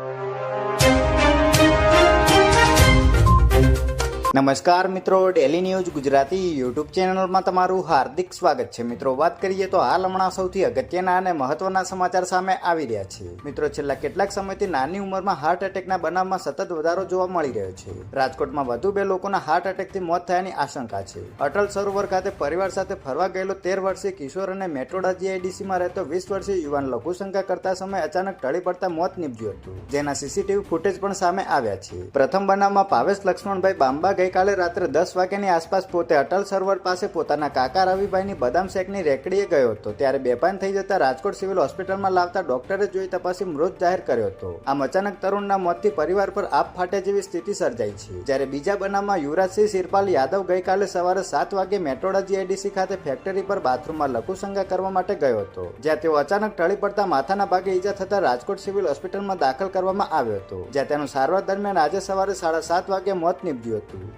you. નમસ્કાર મિત્રો daily news Gujarati YouTube ચેનલમાં તમારું હાર્દિક સ્વાગત છે. મિત્રો, વાત કરીએ તો હાલ હમણાં સૌથી અગત્યના અને મહત્વના સમાચાર સામે આવી રહ્યા છે. મિત્રો, છેલ્લા કેટલાક સમયથી નાની ઉંમરમાં હાર્ટ એટેકના બનાવમાં સતત વધારો જોવા મળી રહ્યો છે. રાજકોટમાં વધુ બે લોકોના હાર્ટ એટેકથી મોત થયાની આશંકા છે. અટલ સરોવર ખાતે પરિવાર સાથે ફરવા ગયેલો તેર વર્ષીય કિશોર અને મેટ્રોડા જીઆઈડીસીમાં રહેતો વીસ વર્ષીય યુવાન લઘુશંકા કરતા સમયે અચાનક ટળી પડતા મોત નીપજ્યું હતું. જેના સીસીટીવી ફૂટેજ પણ સામે આવ્યા છે. પ્રથમ બનાવમાં ભાવેશ લક્ષ્મણભાઈ બાંબા ગઈકાલે રાત્રે દસ વાગ્યાની આસપાસ પોતે અટલ સરોવર પાસે પોતાના કાકા રવિભાઈની બદામ શેકની રેકડીએ ગયો હતો. ત્યારે બેભાન થઈ જતા રાજકોટ સિવિલ હોસ્પિટલમાં લાવતા ડોક્ટરે જોઈ તપાસી મૃત જાહેર કર્યો હતો. આમ અચાનક તરુણના મોતથી પરિવાર પર આપ ફાટે જેવી સ્થિતિ સર્જાઈ છે. જ્યારે બીજા બનાવમાં યુવરાજસિંહ શિરપાલ યાદવ ગઈકાલે સવારે સાત વાગે મેટ્રોડા જીઆઈડીસી ખાતે ફેક્ટરી પર બાથરૂમમાં લઘુસંગા કરવા માટે ગયો હતો. જ્યાં તેઓ અચાનક ટળી પડતા માથાના ભાગે ઈજા થતા રાજકોટ સિવિલ હોસ્પિટલમાં દાખલ કરવામાં આવ્યો હતો. જ્યાં તેનું સારવાર દરમિયાન આજે સવારે સાડા સાત વાગે મોત નીપજ્યું હતું.